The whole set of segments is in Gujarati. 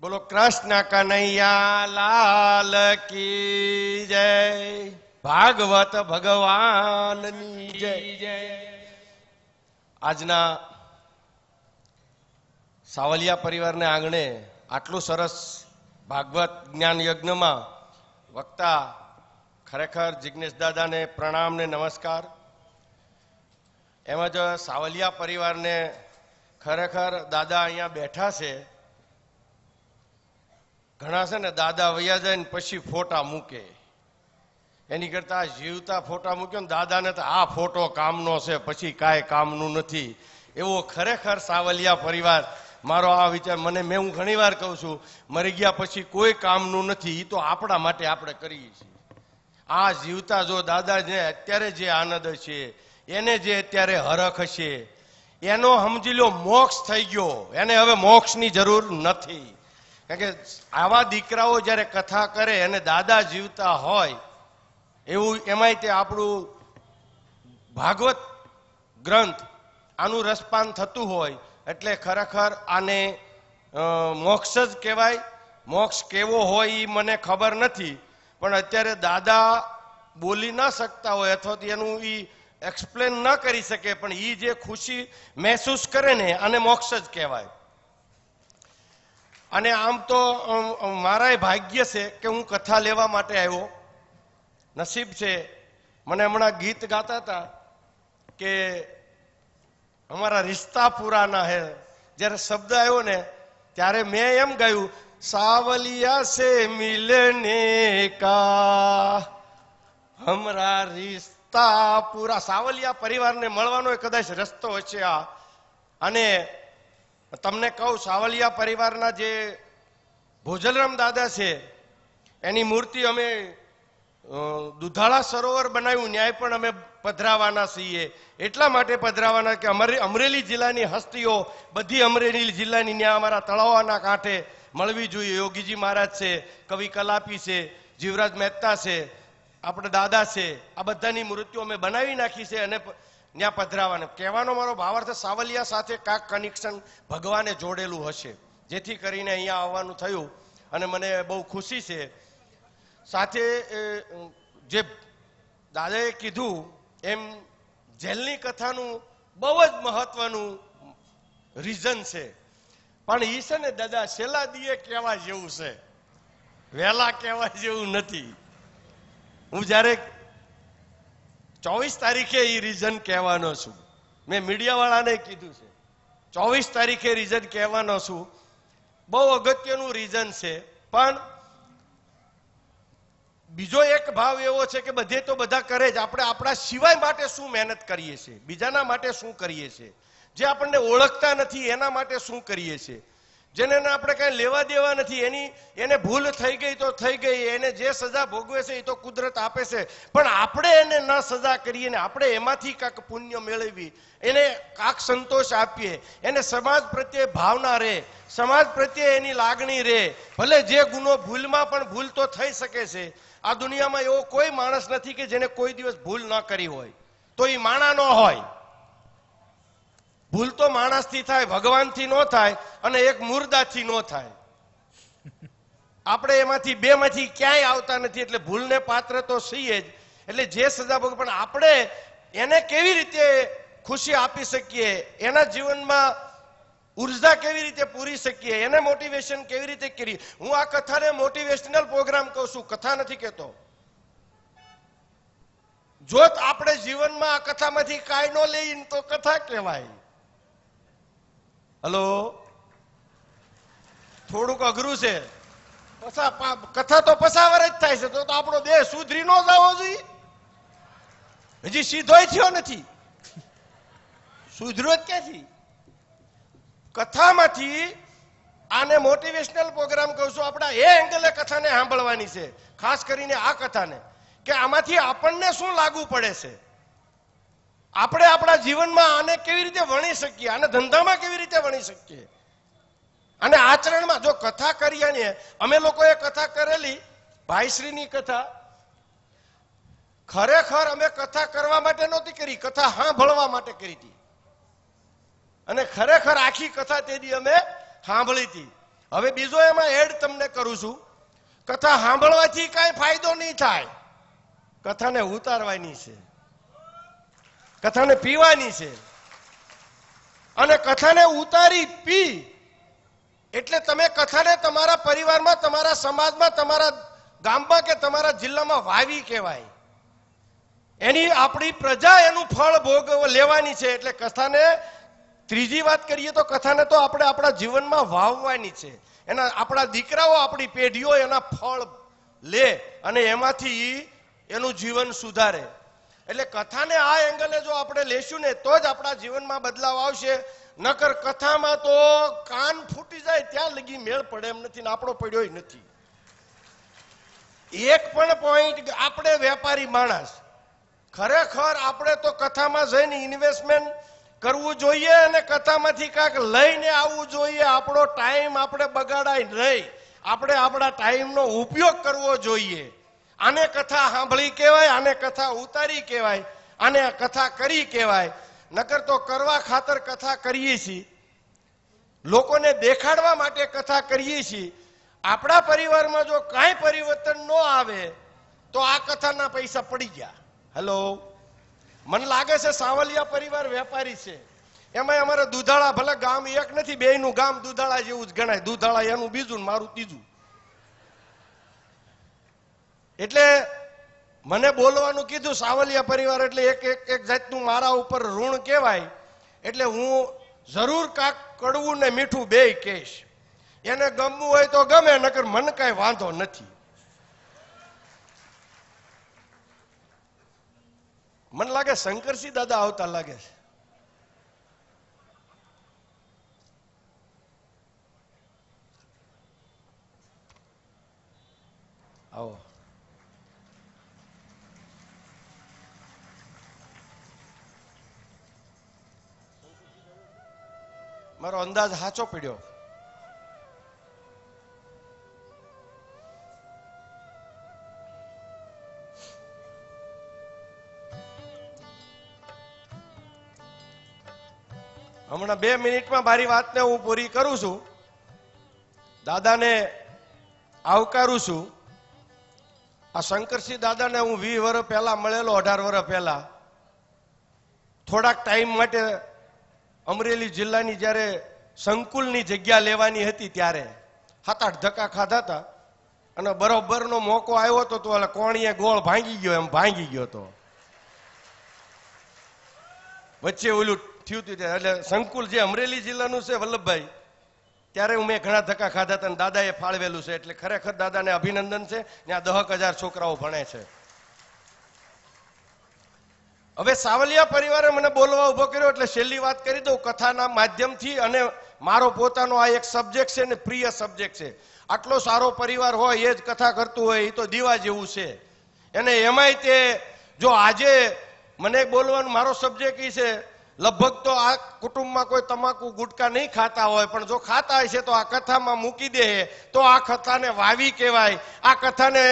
બોલો, કૃષ્ણ કનૈયા, લાલ કી જય. ભાગવત ભગવાનની જય. આજના સાવલિયા પરિવારને આંગણે આટલું સરસ ભાગવત જ્ઞાન યજ્ઞમાં વક્તા ખરેખર જિજ્ઞેશ દાદાને પ્રણામ ને નમસ્કાર. એમાં જ સાવલિયા પરિવારને ખરેખર દાદા અહીંયા બેઠા છે. ઘણા છે ને દાદા વૈયા જાય ને પછી ફોટા મૂકે. એની કરતા જીવતા ફોટા મૂક્યો ને દાદાને તો આ ફોટો કામનો છે, પછી કાંઈ કામનું નથી. એવો ખરેખર સાવલિયા પરિવાર, મારો આ વિચાર, મને મેં હું ઘણી વાર કહું છું, મરી ગયા પછી કોઈ કામનું નથી એ તો આપણા માટે આપણે કરીએ છીએ. આ જીવતા જો દાદા જે અત્યારે જે આનંદ છે, એને જે અત્યારે હરખ છે, એનો સમજી લો, મોક્ષ થઈ ગયો. એને હવે મોક્ષની જરૂર નથી. કારણ કે આવા દીકરાઓ જ્યારે કથા કરે અને દાદા જીવતા હોય, એવું એમાંય તે આપણું ભાગવત ગ્રંથ આનું રસપાન થતું હોય, એટલે ખરેખર આને મોક્ષ જ કહેવાય. મોક્ષ કેવો હોય એ મને ખબર નથી. પણ અત્યારે દાદા બોલી ન શકતા હોય અથવા તો એનું એ એક્સપ્લેન ન કરી શકે, પણ એ જે ખુશી મહેસૂસ કરે ને, આને મોક્ષ જ કહેવાય. અને આમ તો મારાય ભાગ્ય છે કે હું કથા લેવા માટે આવ્યો. નસીબ છે, મને હમણાં ગીત ગાતા હતા કે અમારા રિશ્તા પુરાના હે. જ્યારે શબ્દ આવ્યો ને, ત્યારે મેં એમ ગાયું, સાવલિયા સે મિલને કા, હમરા રિશ્તા પૂરા. સાવલિયા પરિવારને મળવાનો કદાચ રસ્તો હશે આ. અને તમને કહું, સાવલિયા પરિવારના જે ભોજલરામ દાદા છે, એની મૂર્તિ અમે દુધાળા સરોવર બનાવ્યું, ન્યાય પણ અમે પધરાવાના છીએ. એટલા માટે પધરાવાના કે અમારી, અમરેલી જિલ્લાની હસ્તીઓ બધી અમરેલી જિલ્લાની ન્યા અમારા તળાવના કાંઠે મળવી જોઈએ. યોગીજી મહારાજ છે, કવિ કલાપી છે, જીવરાજ મહેતા છે, આપણે દાદા છે, આ બધાની મૂર્તિઓ અમે બનાવી નાખી છે અને ત્યાં પધરાવાને. કહેવાનો મારો ભાવાર્થ સાવલિયા સાથે કાંક કનેક્શન ભગવાને જોડેલું હશે. જેથી કરીને અહીંયા આવવાનું થયું અને મને બહુ ખુશી છે. સાથે જે દાદાએ કીધું, એમ જેલની કથાનું બહુ જ મહત્વનું રીઝન છે. પણ એ છે ને, દાદા, છેલ્લા દીએ કહેવા જેવું છે. વહેલા કહેવા જેવું નથી. હું જ્યારે ચોવીસ તારીખે એ રીઝન કહેવાનો છું. મેં મીડિયાવાળાને કીધું છે. ચોવીસ તારીખે રીઝન કહેવાનો છું. બહુ અગત્યનું રીઝન છે. પણ બીજો એક ભાવ એવો છે કે બધે તો બધા કરે જ. આપણે આપણા સિવાય માટે શું મહેનત કરીએ છીએ? બીજાના માટે શું કરીએ છીએ? જે આપણને ઓળખતા નથી, એના માટે શું કરીએ છીએ? જેને આપણે કઈ લેવા દેવા નથી, એની, એને ભૂલ થઈ ગઈ તો થઈ ગઈ, એને જે સજા ભોગવે છે એ તો કુદરત આપે છે. પણ આપણે એને ન સજા કરીએ ને આપણે એમાંથી કાંક પુણ્ય મેળવી એને કાંક સંતોષ આપીએ. એને સમાજ પ્રત્યે ભાવના રહે. સમાજ પ્રત્યે એની લાગણી રહે. ભલે જે ગુનો ભૂલમાં પણ ભૂલ તો થઈ શકે છે. આ દુનિયામાં એવો કોઈ માણસ નથી કે જેને કોઈ દિવસ ભૂલ ન કરી હોય. તો એ માણા ન હોય. ભૂલ તો માણસથી થાય, ભગવાનથી ન થાય અને એક મુર્દાથી ન થાય. આપણે એમાંથી બે માંથી ક્યાંય આવતા નથી એટલે ભૂલને પાત્ર તો છીએ જ. એટલે જે સજા ભોગ પણ આપણે એને કેવી રીતે ખુશી આપી શકીએ? એના જીવનમાં ઊર્જા કેવી રીતે પૂરી શકીએ? એને મોટિવેશન કેવી રીતે કરી? હું આ કથાને મોટિવેશનલ પ્રોગ્રામ કહું છું, કથા નથી કહેતો. જો આપણે જીવનમાં આ કથામાંથી કાંઈ ન લઈએ તો કથા કહેવાય. હલો? થોડુંક અઘરું છે. કથા તો પસાવર જ થાય છે, તો આપણો દેહ સુધરી ન જવો જોઈએ હજી સીધોય થયો નથી. સુધરો જ ક્યાંથી? કથામાંથી આને મોટિવેશનલ પ્રોગ્રામ કહું છું, આપણા એ એંગલે કથાને સાંભળવાની છે, ખાસ કરીને આ કથાને, કે આમાંથી આપણને શું લાગુ પડે છે? આપણે આપણા જીવનમાં આને કેવી રીતે વણી શકીએ? આને ધંધામાં કેવી રીતે વણી શકીએ? અને આચરણમાં જો કથા કરીએ ને, અમે લોકોએ કથા કરેલી, ભાઈશ્રીની કથા. ખરેખર અમે કથા કરવા માટે નહોતી કરી, કથા સાંભળવા માટે કરી હતી. અને ખરેખર આખી કથા તે અમે સાંભળી હતી. હવે બીજો એમાં એડ તમને કરું છું. કથા સાંભળવાથી કાંઈ ફાયદો નહીં થાય. કથાને ઉતારવાની છે. કથાને પીવાની છે. અને કથાને ઉતારી પી. એટલે તમે કથાને તમારા પરિવારમાં, તમારા સમાજમાં, તમારા ગામમાં કે તમારા જિલ્લામાં વાવી કહેવાય. એની આપણી પ્રજા એનું ફળ ભોગ લેવાની છે. એટલે કથાને, ત્રીજી વાત કરીએ તો કથાને તો આપણે આપણા જીવનમાં વાવવાની છે. એના આપણા દીકરાઓ, આપણી પેઢીઓ એના ફળ લે અને એમાંથી એનું જીવન સુધારે. એટલે કથાને આ એંગલે જો આપણે લેશું ને, તો જ આપણા જીવનમાં બદલાવ આવશે. નકર કથામાં તો કાન ફૂટી જાય, ત્યાં લગી મેળ પડે એમ નથી ને, આપણો પડ્યો નથી. એક પણ પોઈન્ટ આપણે વેપારી માણસ, ખરેખર આપણે તો કથામાં જઈને ઇન્વેસ્ટમેન્ટ કરવું જોઈએ અને કથામાંથી કાંઈક લઈને આવવું જોઈએ. આપણો ટાઈમ આપણે બગાડાય નહીં. આપણે આપણા ટાઈમનો ઉપયોગ કરવો જોઈએ. આને કથા સાંભળી કહેવાય, આને કથા ઉતારી કહેવાય, આને કથા કરી કહેવાય. નકર તો કરવા ખાતર કથા કરીએ છીએ. લોકોને દેખાડવા માટે કથા કરીએ છીએ. આપણા પરિવારમાં જો કાંઈ પરિવર્તન ન આવે, તો આ કથાના પૈસા પડી ગયા. હેલો મને લાગે છે સાવલિયા પરિવાર વેપારી છે. એમાં અમારે દુધાળા ભલે ગામ એક નથી, બેયનું ગામ દુધાળા જેવું જ ગણાય. દુધાળા એનું બીજું ને મારું ત્રીજું. એટલે મને બોલવાનું કીધું, સાવલિયા પરિવાર એટલે એક એક એક જાતનું મારા ઉપર ઋણ કહેવાય. એટલે હું જરૂર કાક કડવું ને મીઠું બેય કહીશ. એને ગમવું હોય તો ગમે, નકર મને કાંઈ વાંધો નથી. મને લાગે શંકરસિંહ દાદા આવતા લાગે છે. આવો. મારો અંદાજ સાચો પડ્યો. હમણાં બે મિનિટમાં મારી વાતને હું પૂરી કરું છું. દાદાને આવકારું છું. આ શંકરસિંહ દાદાને હું વીસ વર્ષ પહેલા મળેલો, અઢાર વર્ષ પહેલા. થોડાક ટાઈમ માટે અમરેલી જિલ્લાની જ્યારે સંકુલની જગ્યા લેવાની હતી ત્યારે સાત આઠ ધક્કા ખાધા હતા અને બરોબરનો મોકો આવ્યો હતો તો એટલે કોણીએ ગોળ ભાંગી ગયો, એમ ભાંગી ગયો હતો વચ્ચે ઓલું થયું હતું એટલે સંકુલ જે અમરેલી જિલ્લાનું છે વલ્લભભાઈ, ત્યારે હું મેં ઘણા ધક્કા ખાધા હતા દાદાએ ફાળવેલું છે. એટલે ખરેખર દાદાને અભિનંદન છે. ત્યાં દહક હજાર છોકરાઓ ભણે છે. હવે સાવલિયા પરિવારે મને બોલવા ઊભો કર્યો એટલે છેલ્લી વાત કરી દઉં કથાના માધ્યમથી અને મારો પોતાનો આ એક સબ્જેક્ટ છે ને પ્રિય સબ્જેક્ટ છે. આટલો સારો પરિવાર હોય, એ જ કથા કરતું હોય એ તો દીવા જેવું છે. એને એમાંય તે જો આજે મને બોલવાનું મારો સબ્જેક્ટ એ છે, લગભગ તો આ કુટુંબમાં કોઈ તમાકુ ગુટકા નહીં ખાતા હોય, પણ જો ખાતા હોય છે તો આ કથામાં મૂકી દે, તો આ કથાને વાવી કહેવાય, આ કથાને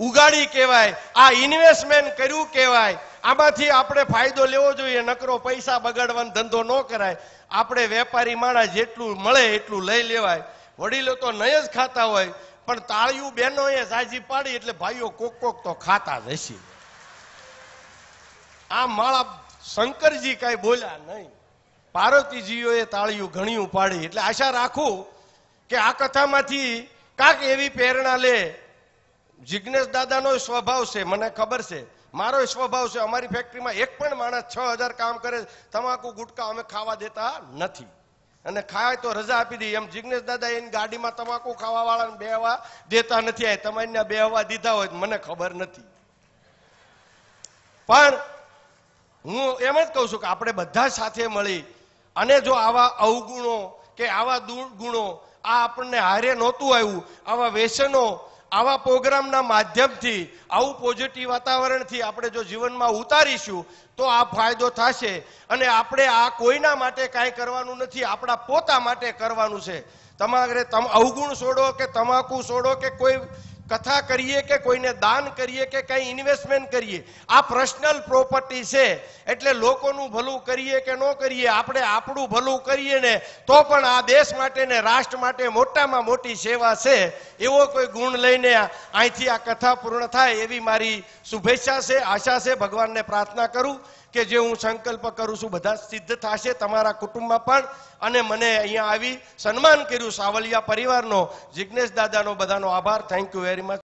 ઉગાડી કહેવાય, આ ઇન્વેસ્ટમેન્ટ કર્યું કહેવાય આમાંથી આપણે ફાયદો લેવો જોઈએ, નકરો પૈસા બગાડવાનો ધંધો ન કરાય. આપણે વેપારી માણસ જેટલું મળે એટલું લઈ લેવાય. વડીલો તો નહીં જ ખાતા હોય, પણ તાળિયું બહેનોએ સાજી પાડી એટલે ભાઈઓ કોક કોક તો ખાતા જ હશે. આ માળા શંકરજી કાંઈ બોલ્યા નહીં. પાર્વતીજીઓએ તાળિયું ઘણીયું પાડી. એટલે આશા રાખું કે આ કથામાંથી કાંક એવી પ્રેરણા લે. જિજ્ઞેશ દાદાનો સ્વભાવ છે, મને ખબર છે. મારો સ્વભાવ છે, અમારી ફેક્ટરીમાં એક પણ માણસ છ હજાર કામ કરે, તમાકુ, ગુટકા અમે ખાવા દેતા નથી. અને ખાય તો રજા આપી દઈએ. એમ જિજ્ઞેશ દાદા એની ગાડીમાં તમાકુ ખાવા વાળાને બેહવા દેતા નથી. આ તમારી બેહવા દીધા હોય મને ખબર નથી. પણ હું એમ જ કહું છું કે આપણે બધા સાથે મળી અને જો આવા અવગુણો કે આવા દુર્ગુણો આ આપણને હારે નહોતું આવ્યું, આવા વ્યસનો આવા પ્રોગ્રામના માધ્યમથી, આવું પોઝિટિવ વાતાવરણથી આપણે જો જીવનમાં ઉતારીશું, તો આ ફાયદો થશે. અને આપણે આ કોઈના માટે કાંઈ કરવાનું નથી, આપણા પોતા માટે કરવાનું છે. તમારે તમ અવગુણ છોડો કે તમાકુ છોડો કે કોઈ કથા કરીએ કે કોઈને દાન કરીએ કે કંઈ ઇન્વેસ્ટમેન્ટ કરીએ, આ પર્સનલ પ્રોપર્ટી છે. એટલે લોકોનું ભલું કરીએ કે ન કરીએ, આપણે આપણું ભલું કરીએ ને, તો પણ આ દેશ માટે ને રાષ્ટ્ર માટે મોટામાં મોટી સેવા છે. એવો કોઈ ગુણ લઈને અહીંથી આ કથા પૂર્ણ થાય એવી મારી શુભેચ્છા છે, આશા છે. ભગવાનને પ્રાર્થના કરું. કે જે હું સંકલ્પ કરું છું, બધા સિદ્ધ થશે તમારા કુટુંબમાં પણ. અને મને અહીંયા આવી સન્માન કર્યું સાવલિયા પરિવારનો જિજ્ઞેશ દાદાનો બધાનો આભાર. Thank you very much